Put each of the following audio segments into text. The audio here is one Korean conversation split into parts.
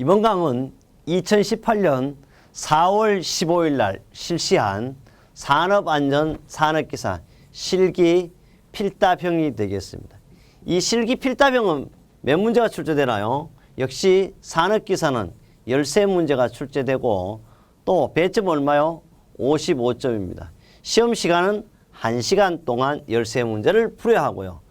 이번 강은 2018년 4월 15일 날 실시한 산업안전 산업기사 실기 필답형이 되겠습니다. 이 실기 필답형은 몇 문제가 출제되나요? 역시 산업기사는 13문제가 출제되고 또 배점 얼마요? 55점입니다. 시험 시간은 1시간 동안 13문제를 풀어야 하고요.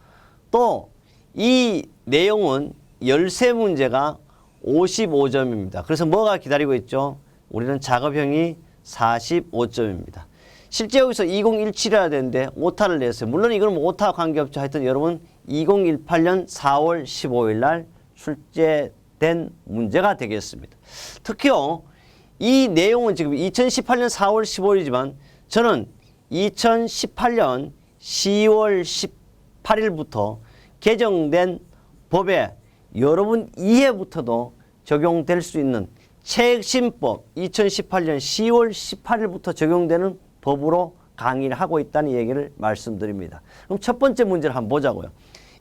또 이 내용은 13문제가 55점입니다. 그래서 뭐가 기다리고 있죠? 우리는 작업형이 45점입니다. 실제 여기서 2017이라 되는데 오타를 냈어요. 물론 이건 뭐 오타 관계없죠. 하여튼 여러분 2018년 4월 15일 날 출제된 문제가 되겠습니다. 특히요. 이 내용은 지금 2018년 4월 15일이지만 저는 2018년 10월 18일부터 개정된 법에 여러분 이해부터도 적용될 수 있는 최신법 2018년 10월 18일부터 적용되는 법으로 강의를 하고 있다는 얘기를 말씀드립니다. 그럼 첫 번째 문제를 한번 보자고요.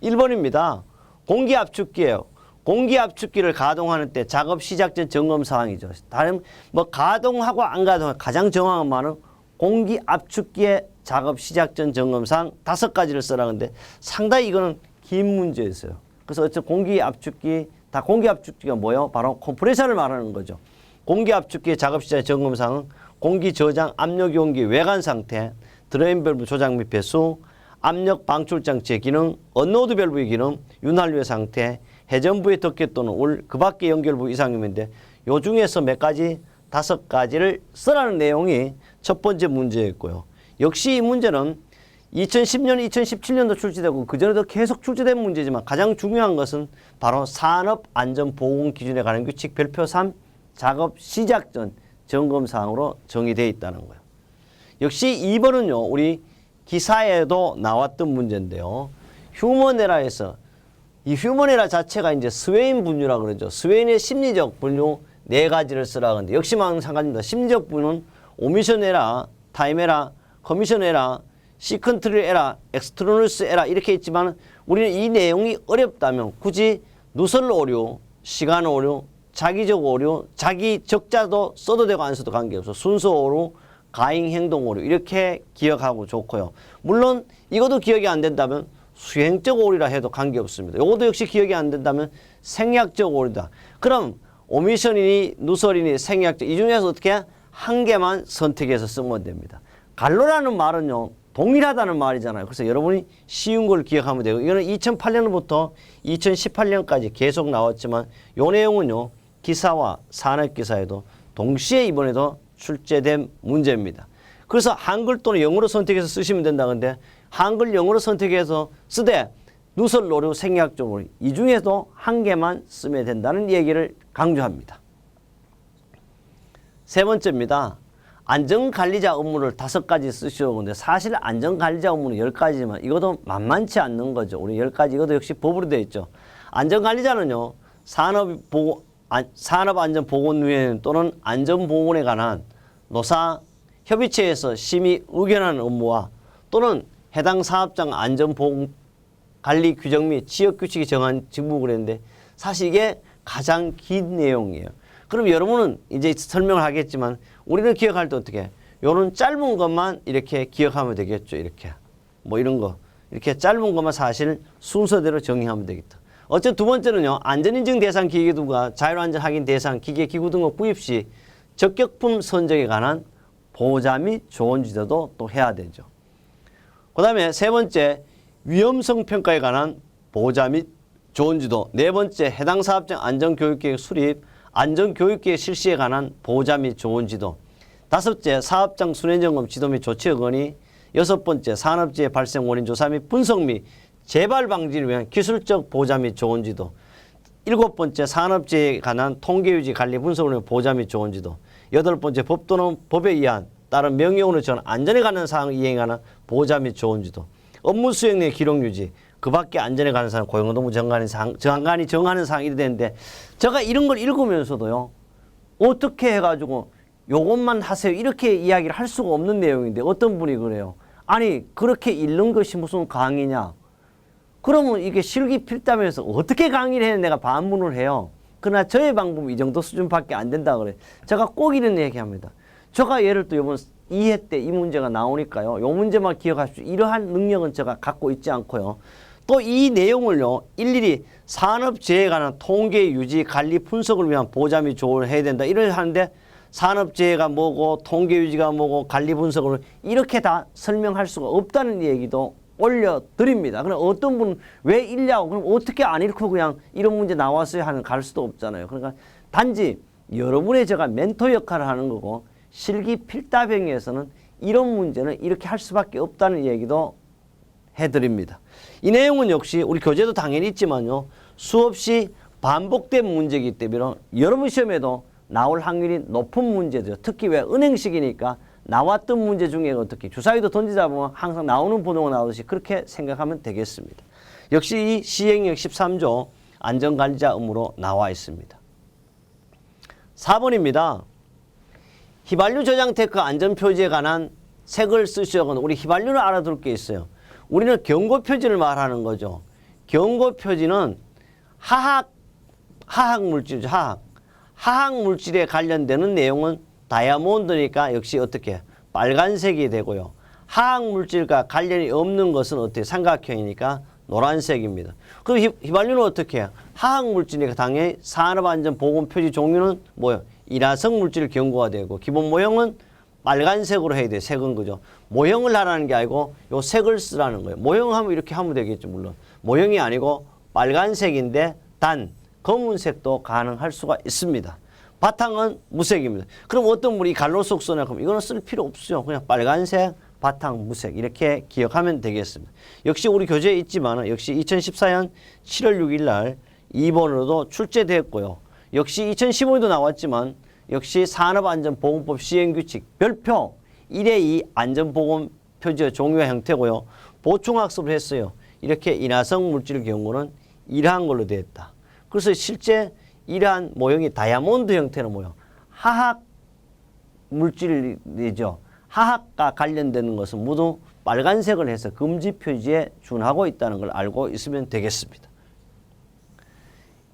1번입니다. 공기압축기예요. 공기압축기를 가동하는 때 작업 시작 전 점검 사항이죠. 다른 뭐 가동하고 안 가동 가장 정확한 말은 공기압축기의 작업 시작 전 점검 사항 다섯 가지를 쓰라는데 상당히 이거는 긴 문제였어요. 그래서 어쨌든 공기 압축기 다 공기 압축기가 뭐예요? 바로 컴프레셔를 말하는 거죠. 공기 압축기의 작업 시작 점검 사항은 공기 저장 압력 용기 외관 상태, 드레인 밸브 조작 및 배수, 압력 방출 장치의 기능, 언로드 밸브의 기능, 윤활유의 상태, 회전부의 덮개 또는 울, 그 밖의 연결부 이상임인데 요 중에서 몇 가지 다섯 가지를 쓰라는 내용이 첫 번째 문제였고요. 역시 이 문제는 2010년, 2017년도 출제되고 그전에도 계속 출제된 문제지만 가장 중요한 것은 바로 산업안전보건기준에 관한 규칙 별표 3 작업 시작 전 점검 사항으로 정의되어 있다는 거예요. 역시 2번은요. 우리 기사에도 나왔던 문제인데요. 휴먼에라에서 이 휴먼에라 자체가 이제 스웨인 분류라 그러죠. 스웨인의 심리적 분류 네 가지를 쓰라 그러는데 역시 마찬가지입니다. 심리적 분류는 오미션 에라, 타임 에라, 커미션 에라, 시컨트리 에라, 엑스트로너스 에라 이렇게 있지만 우리는 이 내용이 어렵다면 굳이 누설 오류, 시간 오류, 자기적 오류, 자기 적자도 써도 되고 안 써도 관계없어. 순서 오류, 가행 행동 오류 이렇게 기억하고 좋고요. 물론 이것도 기억이 안 된다면 수행적 오류라 해도 관계없습니다. 이것도 역시 기억이 안 된다면 생략적 오류다. 그럼 오미션이니 누설이니 생략적 이 중에서 어떻게 한 개만 선택해서 쓰면 됩니다. 갈로라는 말은요. 동일하다는 말이잖아요. 그래서 여러분이 쉬운 걸 기억하면 되고 이거는 2008년부터 2018년까지 계속 나왔지만 요 내용은요. 기사와 산업 기사에도 동시에 이번에도 출제된 문제입니다. 그래서 한글 또는 영어로 선택해서 쓰시면 된다는데 한글 영어로 선택해서 쓰되 누설 오류 생략적으로 이 중에도 한 개만 쓰면 된다는 얘기를 강조합니다. 세 번째입니다. 안전관리자 업무를 다섯 가지 쓰시오. 근데 사실 안전관리자 업무는 열 가지지만 이것도 만만치 않는 거죠. 우리 열 가지 이것도 역시 법으로 되어 있죠. 안전관리자는요, 산업보고, 산업안전보건위원 또는 안전보건에 관한 노사 협의체에서 심의 의견하는 업무와 또는 해당 사업장 안전보건 관리 규정 및 지역 규칙이 정한 직무를 했는데 사실 이게 가장 긴 내용이에요. 그럼 여러분은 이제 설명을 하겠지만 우리는 기억할 때 어떻게 요런 짧은 것만 이렇게 기억하면 되겠죠. 이렇게 뭐 이런 거 이렇게 짧은 것만 사실 순서대로 정의하면 되겠다. 어쨌든 두 번째는요. 안전인증 대상 기계두가 자율안전 확인 대상 기계 기구 등록 구입 시 적격품 선정에 관한 보호자 및 조언 지도도 또 해야 되죠. 그 다음에 세 번째 위험성 평가에 관한 보호자 및 조언 지도 네 번째 해당 사업장 안전교육계획 수립 안전교육계획 실시에 관한 보호자 및 조언 지도 다섯째 사업장 순회점검 지도 및 조치 건의 여섯 번째 산업재해 발생 원인 조사 및 분석 및 재발 방지를 위한 기술적 보호자 및 조언 지도 일곱 번째 산업재해에 관한 통계유지 관리 분석을 위한 보호자 및 조언 지도 여덟 번째 법 또는 법에 의한 따른 명령으로 전 안전에 관한 사항을 이행하는 보호자 및 조언 지도 업무 수행 내 기록 유지 그 밖에 안전에 관한 사항 고용노동부 장관이 상, 장관이 정하는 사항이 되는데 제가 이런 걸 읽으면서도요 어떻게 해가지고 요것만 하세요 이렇게 이야기를 할 수가 없는 내용인데 어떤 분이 그래요 아니 그렇게 읽는 것이 무슨 강의냐 그러면 이게 실기 필담에서 어떻게 강의를 해 내가 반문을 해요 그러나 저의 방법은 이 정도 수준밖에 안 된다 그래. 제가 꼭 이런 얘기합니다. 제가 예를 또 이번 2회 때 이 문제가 나오니까요. 요 문제만 기억하십시오. 이러한 능력은 제가 갖고 있지 않고요. 또 이 내용을요. 일일이 산업재해에 관한 통계 유지 관리 분석을 위한 보잠이 조언을 해야 된다. 이걸 하는데 산업재해가 뭐고 통계 유지가 뭐고 관리 분석을 이렇게 다 설명할 수가 없다는 얘기도 올려드립니다. 그럼 어떤 분은 왜 읽냐고 그럼 어떻게 안 읽고 그냥 이런 문제 나왔어요 하는 갈 수도 없잖아요. 그러니까 단지 여러분의 제가 멘토 역할을 하는 거고 실기 필답행위에서는 이런 문제는 이렇게 할 수밖에 없다는 얘기도 해드립니다. 이 내용은 역시 우리 교재도 당연히 있지만요. 수없이 반복된 문제이기 때문에 여러분 시험에도 나올 확률이 높은 문제죠. 특히 왜 은행식이니까 나왔던 문제 중에 어떻게 주사위도 던지다 보면 항상 나오는 번호가 나오듯이 그렇게 생각하면 되겠습니다. 역시 이 시행령 13조 안전관리자 의무로 나와 있습니다. 4번입니다. 휘발유 저장 테크 안전 표지에 관한 색을 쓰시거든 우리 휘발유를 알아둘 게 있어요. 우리는 경고 표지를 말하는 거죠. 경고 표지는 화학 화학 물질이죠. 화학 화학 물질에 관련되는 내용은 다이아몬드니까 역시 어떻게 빨간색이 되고요. 화학 물질과 관련이 없는 것은 어떻게 삼각형이니까 노란색입니다. 그럼 휘- 휘발유는 어떻게 해요? 화학 물질이니까 당연히 산업안전 보건 표지 종류는 뭐요? 일화성 물질 경고가 되고 기본 모형은 빨간색으로 해야 돼. 색은 그죠. 모형을 하라는 게 아니고 요 색을 쓰라는 거예요. 모형하면 이렇게 하면 되겠죠. 물론 모형이 아니고 빨간색인데 단 검은색도 가능할 수가 있습니다. 바탕은 무색입니다. 그럼 어떤 분이 갈로 속 써내 그럼 이거는 쓸 필요 없어요. 그냥 빨간색 바탕 무색 이렇게 기억하면 되겠습니다. 역시 우리 교재에 있지만 역시 2014년 7월 6일 날 2번으로도 출제됐고요. 역시 2015년도 나왔지만 역시 산업안전보건법 시행규칙 별표 1의 2 안전보건 표지의 종류와 형태고요. 보충학습을 했어요. 이렇게 인화성 물질 경우는 이러한 걸로 되어 있다. 그래서 실제 이러한 모형이 다이아몬드 형태の모형, 화학 물질이죠. 화학과 관련되는 것은 모두 빨간색을 해서 금지 표지에 준하고 있다는 걸 알고 있으면 되겠습니다.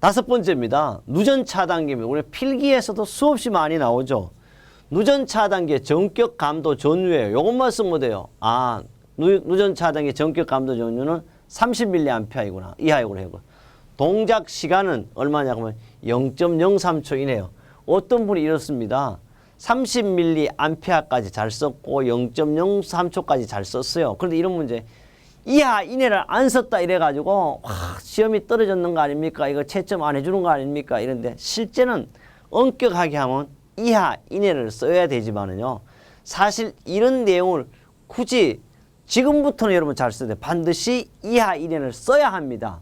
다섯 번째입니다. 누전 차단기입니다. 우리 필기에서도 수없이 많이 나오죠. 누전 차단기의 전격 감도 전류예요. 이것만 쓰면 돼요. 아, 누, 누전 차단기의 전격 감도 전류는 30mA이구나. 이하이구나. 하고. 동작 시간은 얼마냐 하면 0.03초 이네요. 어떤 분이 이렇습니다. 30mA까지 잘 썼고 0.03초까지 잘 썼어요. 그런데 이런 문제 이하 이내를 안 썼다 이래가지고 와, 시험이 떨어졌는 거 아닙니까? 이거 채점 안 해주는 거 아닙니까? 이런데 실제는 엄격하게 하면 이하 이내를 써야 되지만은요. 사실 이런 내용을 굳이 지금부터는 여러분 잘 써야 돼. 반드시 이하 이내를 써야 합니다.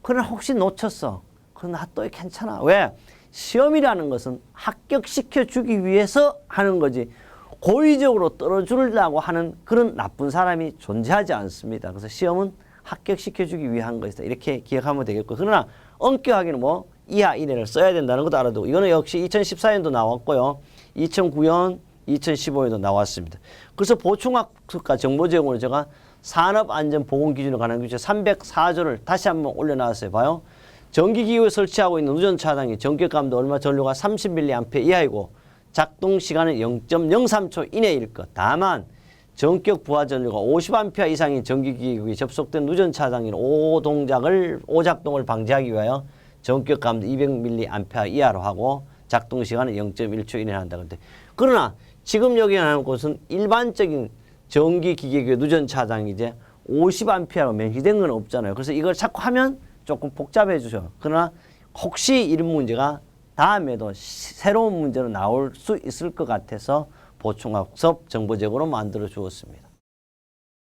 그러나 혹시 놓쳤어. 그러나 또 괜찮아. 왜? 시험이라는 것은 합격시켜 주기 위해서 하는 거지. 고의적으로 떨어주려고 하는 그런 나쁜 사람이 존재하지 않습니다. 그래서 시험은 합격시켜 주기 위한 것이다. 이렇게 기억하면 되겠고. 그러나 엄격하게는 뭐 이하 이내를 써야 된다는 것도 알아두고 이거는 역시 2014년도 나왔고요. 2009년, 2015년도 나왔습니다. 그래서 보충학습과 정보 제공으로 제가 산업안전보건기준에 관한 규칙 304조를 다시 한번 올려놨어요. 봐요. 전기기구에 설치하고 있는 차단기 전격감도 얼마 전류가 30mA 이하이고 작동 시간은 0.03초 이내일 것. 다만 전격 부하 전류가 50A 이상인 전기기구에 접속된 누전 차단기는 오동작을 오작동을 방지하기 위하여 전격 감도 200mA 이하로 하고 작동 시간은 0.1초 이내에 한다. 근데 그러나 지금 여기 하는 곳은 일반적인 전기 기계의 누전 차단기제 50A로 명시된 건 없잖아요. 그래서 이걸 자꾸 하면 조금 복잡해 주죠. 그러나 혹시 이런 문제가 다음에도 시- 새로운 문제로 나올 수 있을 것 같아서 보충학습 정보적으로 만들어 주었습니다.